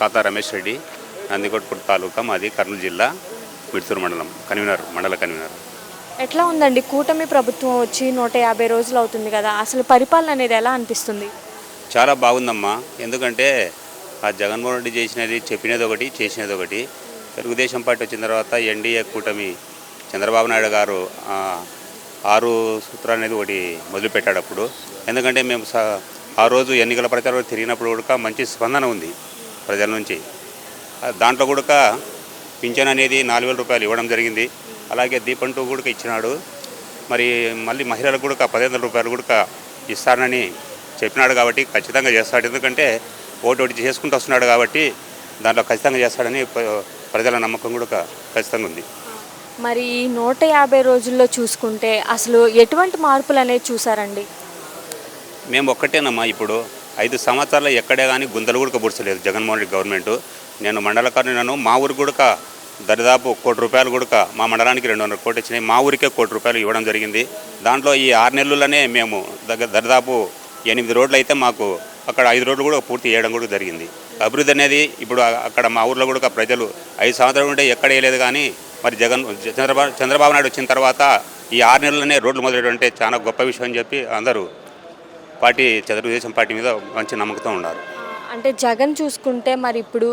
తాత రమేష్ రెడ్డి నందికొట్కూరు తాలూకా మాది కర్నూలు జిల్లా మిడ్తూరు మండలం కన్వీనర్ మండల కన్వీనర్. ఎట్లా ఉందండి? కూటమి ప్రభుత్వం వచ్చి నూట యాభై రోజులు అవుతుంది కదా అసలు పరిపాలన అనేది ఎలా అనిపిస్తుంది? చాలా బాగుందమ్మా. ఎందుకంటే ఆ జగన్మోహన్ రెడ్డి చేసినది చెప్పినది ఒకటి చేసినది ఒకటి. తెలుగుదేశం పార్టీ వచ్చిన తర్వాత ఎన్డీఏ కూటమి చంద్రబాబు నాయుడు గారు ఆరు సూత్రాలు అనేది ఒకటి మొదలుపెట్టాడు అప్పుడు. ఎందుకంటే మేము ఆ రోజు ఎన్నికల ప్రచారం తిరిగినప్పుడు కూడా మంచి స్పందన ఉంది. ప్రజల నుంచి. దాంట్లో కూడా పింఛన్ అనేది నాలుగు వేల రూపాయలు ఇవ్వడం జరిగింది. అలాగే దీపం టూ కూడా ఇచ్చినాడు. మరి మళ్ళీ మహిళలకు కూడా పదిహేను రూపాయలు కూడా ఇస్తానని చెప్పినాడు కాబట్టి ఖచ్చితంగా చేస్తాడు. ఎందుకంటే ఓటు ఓటు చేసుకుంటూ వస్తున్నాడు కాబట్టి దాంట్లో ఖచ్చితంగా చేస్తాడని ప్ర- ప్రజల నమ్మకం కూడా ఖచ్చితంగా ఉంది. మరి నూట యాభై రోజుల్లో చూసుకుంటే అసలు ఎటువంటి మార్పులు అనేది చూసారండి? మేము ఒక్కటేనమ్మా ఇప్పుడు. ఐదు సంవత్సరాలు ఎక్కడే కానీ గుంతలు కూడా పుడచలేదు జగన్మోహన్ రెడ్డి గవర్నమెంట్. నేను మండల నన్ను మా ఊరు కూడా దరిదాపు కోటి రూపాయలు కూడా మా మండలానికి రెండు వందల కోట్లు వచ్చినాయి మా ఊరికే కోటి రూపాయలు ఇవ్వడం జరిగింది. దాంట్లో ఈ ఆరు నెలల్లోనే మేము దగ్గర దరిదాపు ఎనిమిది రోడ్లు అయితే మాకు అక్కడ ఐదు రోడ్లు కూడా పూర్తి చేయడం కూడా జరిగింది. అభివృద్ధి అనేది ఇప్పుడు అక్కడ మా ఊర్లో కూడా ప్రజలు ఐదు సంవత్సరాలు ఉంటే ఎక్కడ వేయలేదు కానీ మరి జగన్ చంద్రబాబు చంద్రబాబు నాయుడు వచ్చిన తర్వాత ఈ ఆరు నెలలనే రోడ్లు మొదలెట్టడం అంటే చాలా గొప్ప విషయం అని చెప్పి అందరూ పార్టీ తెలుగుదేశం పార్టీ మీద మంచి నమ్మకంతో ఉన్నారు అంటే జగన్ చూసుకుంటే మరి ఇప్పుడు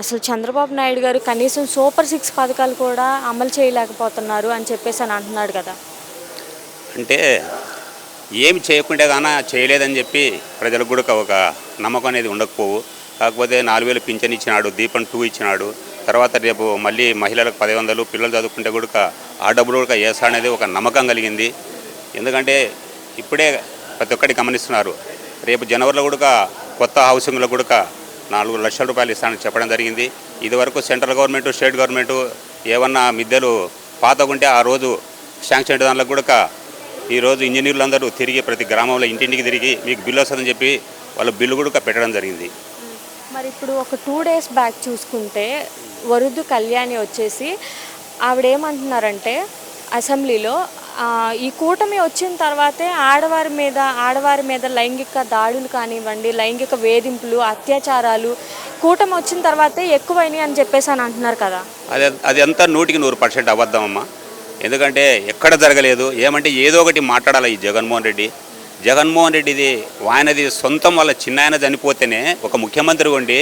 అసలు చంద్రబాబు నాయుడు గారు కనీసం సూపర్ సిక్స్ పథకాలు కూడా అమలు చేయలేకపోతున్నారు అని చెప్పేసి అని అంటున్నాడు కదా. అంటే ఏమి చేయకుండా గాన చేయలేదని చెప్పి ప్రజలకు కూడా ఒక నమ్మకం అనేది ఉండకపోవు. కాకపోతే నాలుగు వేలు పింఛన్ ఇచ్చినాడు దీపం టూ ఇచ్చినాడు. తర్వాత రేపు మళ్ళీ మహిళలకు పది వందలు పిల్లలు చదువుకుంటే కూడా ఆ డబ్బులు కూడా వేస్తా అనేది ఒక నమ్మకం కలిగింది. ఎందుకంటే ఇప్పుడే ప్రతి ఒక్కటి గమనిస్తున్నారు. రేపు జనవరిలో కూడా కొత్త హౌసింగ్లో కూడా నాలుగు లక్షల రూపాయలు ఇస్తానని చెప్పడం జరిగింది. ఇదివరకు సెంట్రల్ గవర్నమెంట్ స్టేట్ గవర్నమెంట్ ఏమన్నా మిద్దెలు పాతకుంటే ఆ రోజు శాంక్షన్ దానిలో కూడా ఈరోజు ఇంజనీర్లు అందరూ తిరిగి ప్రతి గ్రామంలో ఇంటింటికి తిరిగి మీకు బిల్లు వస్తుందని చెప్పి వాళ్ళు బిల్లు కూడా పెట్టడం జరిగింది. మరి ఇప్పుడు ఒక టూ డేస్ బ్యాక్ చూసుకుంటే వరుదు కళ్యాణి వచ్చేసి ఆవిడేమంటున్నారంటే అసెంబ్లీలో ఈ కూటమి వచ్చిన తర్వాతే ఆడవారి మీద ఆడవారి మీద లైంగిక దాడులు కానివ్వండి లైంగిక వేధింపులు అత్యాచారాలు కూటమి వచ్చిన తర్వాతే ఎక్కువైనాయి అని చెప్పేసి అని అంటున్నారు కదా. అది అది అంతా నూటికి నూరు పర్సెంట్ అబద్ధం అమ్మా ఎందుకంటే ఎక్కడ జరగలేదు ఏమంటే ఏదో ఒకటి మాట్లాడాలి ఈ జగన్మోహన్ రెడ్డి. జగన్మోహన్ రెడ్డిది ఆయనది సొంతం వాళ్ళ చిన్నాయన చనిపోతేనే ఒక ముఖ్యమంత్రి ఉండి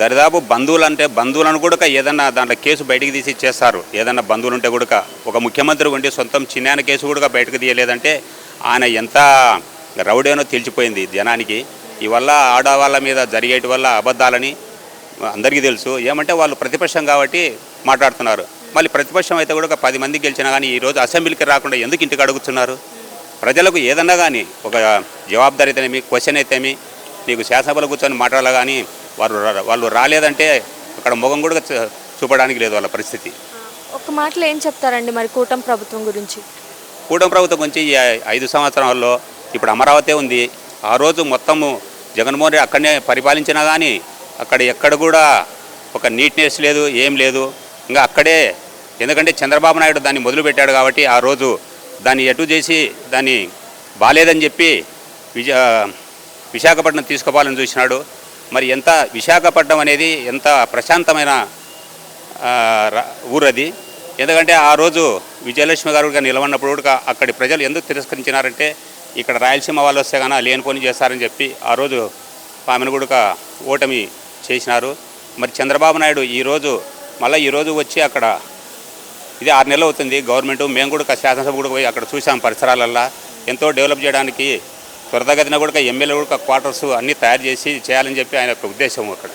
దరిదాపు బంధువులు అంటే బంధువులను కూడా ఏదన్నా దాంట్లో కేసు బయటకు తీసి ఇచ్చేస్తారు. ఏదన్నా బంధువులు ఉంటే కూడా ఒక ముఖ్యమంత్రి ఉండి సొంతం చిన్నాయన కేసు కూడా బయటకు తీయలేదంటే ఆయన ఎంత రౌడేనో తెలిసిపోయింది జనానికి. ఇవల్ల ఆడవాళ్ళ మీద జరిగేటి వల్ల అబద్ధాలని అందరికీ తెలుసు. ఏమంటే వాళ్ళు ప్రతిపక్షం కాబట్టి మాట్లాడుతున్నారు. మళ్ళీ ప్రతిపక్షం అయితే కూడా ఒక పది మంది గెలిచినా కానీ ఈరోజు అసెంబ్లీకి రాకుండా ఎందుకు ఇంటికి అడుగుతున్నారు? ప్రజలకు ఏదన్నా కానీ ఒక జవాబుదారీ అయితేనేమి క్వశ్చన్ అయితేమి నీకు శాసనసభలో కూర్చొని మాట్లాడాలి కానీ వారు వాళ్ళు రాలేదంటే అక్కడ ముఖం కూడా చూపడానికి లేదు వాళ్ళ పరిస్థితి. ఒక మాటలో ఏం చెప్తారండి మరి కూటమి ప్రభుత్వం గురించి? కూటమి ప్రభుత్వం గురించి ఈ ఐదు సంవత్సరాల్లో ఇప్పుడు అమరావతి ఉంది. ఆ రోజు మొత్తము జగన్మోహన్ రెడ్డి అక్కడనే పరిపాలించినా కానీ అక్కడ ఎక్కడ కూడా ఒక నీట్నెస్ లేదు ఏం లేదు. ఇంకా అక్కడే ఎందుకంటే చంద్రబాబు నాయుడు దాన్ని మొదలుపెట్టాడు కాబట్టి ఆ రోజు దాన్ని ఎటు చేసి దాన్ని బాలేదని చెప్పి విజ విశాఖపట్నం తీసుకుపోవాలని చూసినాడు. మరి ఎంత విశాఖపట్నం అనేది ఎంత ప్రశాంతమైన ర- ఊరది. ఎందుకంటే ఆ రోజు విజయలక్ష్మి గారు నిలవన్నప్పుడు కూడా అక్కడి ప్రజలు ఎందుకు తిరస్కరించినారంటే ఇక్కడ రాయలసీమ వాళ్ళు వస్తే కానీ లేనిపోని చేస్తారని చెప్పి ఆ రోజు ఆమెను కూడా ఓటమి చేసినారు. మరి చంద్రబాబు నాయుడు ఈరోజు మళ్ళీ ఈరోజు వచ్చి అక్కడ ఇది ఆరు నెలలు అవుతుంది గవర్నమెంట్. మేము కూడా శాసనసభ కూడా పోయి అక్కడ చూసాం పరిసరాలల్లో. ఎంతో డెవలప్ చేయడానికి త్వరితగతిన కూడా ఎమ్మెల్యే కూడా క్వార్టర్స్ అన్నీ తయారు చేసి చేయాలని చెప్పి ఆయన యొక్క ఉద్దేశం అక్కడ.